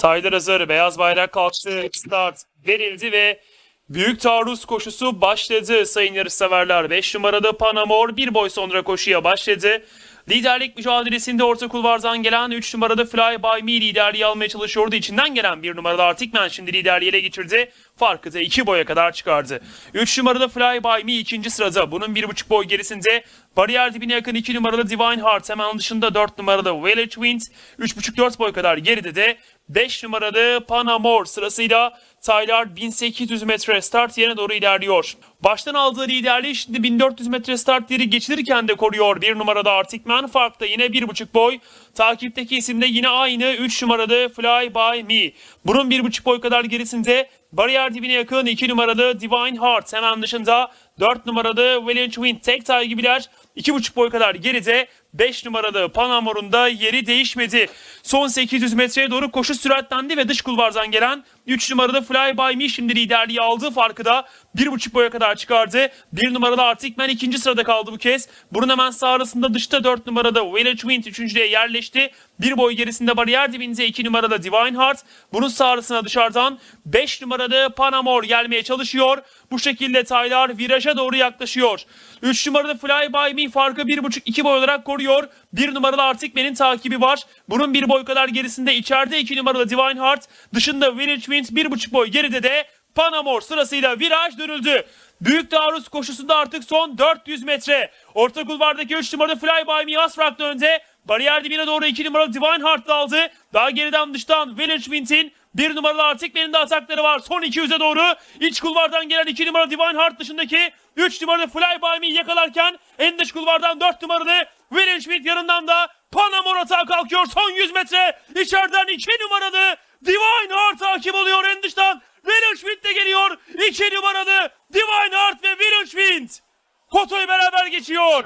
Tyler hazır. Beyaz bayrak kalktı. Start verildi ve Büyük taarruz koşusu başladı sayın yarışseverler. 5 numarada Panamor bir boy sonra koşuya başladı. Liderlik mücadelesinde orta kulvardan gelen 3 numarada Fly By Me liderliği almaya çalışıyordu. İçinden gelen 1 numarada Artikman şimdi liderliği ele geçirdi. Farkı da 2 boya kadar çıkardı. 3 numarada Fly By Me ikinci sırada. Bunun 1,5 boy gerisinde bariyer dibine yakın 2 numarada Divine Heart. Hemen dışında 4 numarada Village Wind. 3,5-4 boy kadar geride de 5 numaralı Panamor sırasıyla Tyler 1800 metre start yerine doğru ilerliyor. Baştan aldığı liderliği şimdi 1400 metre start yeri geçilirken de koruyor. Bir numarada Arctic Man farkta yine 1,5 boy. Takipteki isim de yine aynı 3 numarada Fly By Me. Bunun 1,5 boy kadar gerisinde bariyer dibine yakın 2 numarada Divine Heart. Hemen dışında 4 numarada Valiant Wind tek tay gibiler. 2,5 boy kadar geride 5 numaralı Panamor'un da yeri değişmedi. Son 800 metreye doğru koşu süratlendi ve dış kulvardan gelen 3 numaralı Fly By Me şimdi liderliği aldığı farkı da 1,5 boya kadar çıkardı. 1 numaralı Arctic Man ikinci sırada kaldı bu kez. Bunun hemen sağ arasında dışta 4 numarada Village Wind üçüncüye yerleşti. Bir boy gerisinde bariyer dibinde 2 numarada Divine Heart. Bunun sağ arasına dışarıdan 5 numaralı Panamor gelmeye çalışıyor. Bu şekilde Tyler viraja doğru yaklaşıyor. 3 numaralı Fly By Me farkı 1,5-2 boy olarak koruyor. 1 numaralı Arctic Man'in takibi var. Bunun bir boy kadar gerisinde içeride 2 numaralı Divine Heart. Dışında Village Wind 1,5 boy geride de Panamor sırasıyla viraj dönüldü. Büyük taarruz koşusunda artık son 400 metre. Orta kulvardaki 3 numaralı Fly By Me Asfrak'ta önde. Bariyer dibine doğru 2 numaralı Divine Heart da aldı. Daha geriden dıştan Village Wind'in bir numaralı Arctic Man'in de atakları var. Son 200'e doğru iç kulvardan gelen 2 numaralı Divine Heart dışındaki 3 numaralı Fly By Me yakalarken en dış kulvardan 4 numaralı Village Wind yanından da Panamor atağa kalkıyor. Son 100 metre içeriden 2 numaralı Divine Heart takip oluyor en dıştan. Village Wind de geliyor. 2 numaralı Divine Heart ve Village Wind. Koto'yu beraber geçiyor.